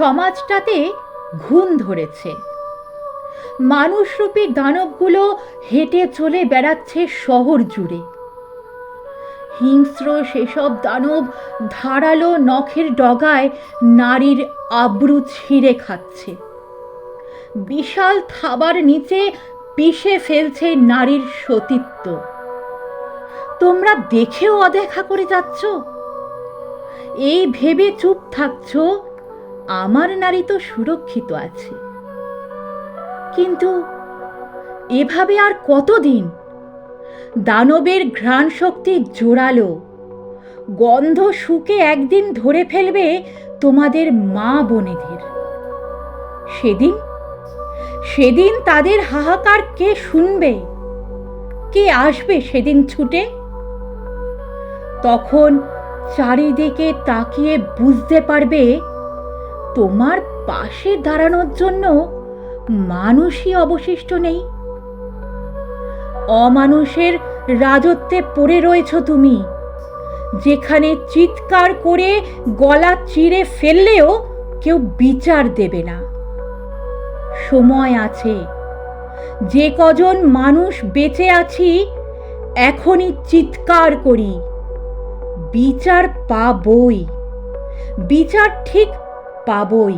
সমাজটাতে ঘুণ ধরেছে। মানুষরূপী দানবগুলো হেঁটে চলে বেড়াচ্ছে শহর জুড়ে। হিংস্র সেসব দানব ধারালো নখের ডগায় নারীর আব্রু ছিঁড়ে খাচ্ছে। বিশাল থাবার নিচে পিষে ফেলছে নারীর সতীত্ব। তোমরা দেখেও অদেখা করে যাচ্ছ? এই ভেবে চুপ থাকছ আমার নারী তো সুরক্ষিত আছে। কিন্তু এভাবে আর কতদিন? দানবের ঘ্রাণ শক্তি জোরালো। গন্ধ শুকে একদিন ধরে ফেলবে তোমাদের মা বোনেদের। সেদিন সেদিন তাদের হাহাকার কে শুনবে? কে আসবে সেদিন ছুটে? তখন চারিদিকে তাকিয়ে বুঝতে পারবে তোমার পাশে দাঁড়ানোর জন্য মানুষই অবশিষ্ট নেই। অমানুষের রাজত্বে পড়ে রয়েছ তুমি। যেখানে চিৎকার করে গলা চিরে ফেললেও কেউ বিচার দেবে না। সময় আছে। যে কজন মানুষ বেঁচে আছি, এখনই চিৎকার করি। বিচার পাবই। বিচার ঠিক পাবই।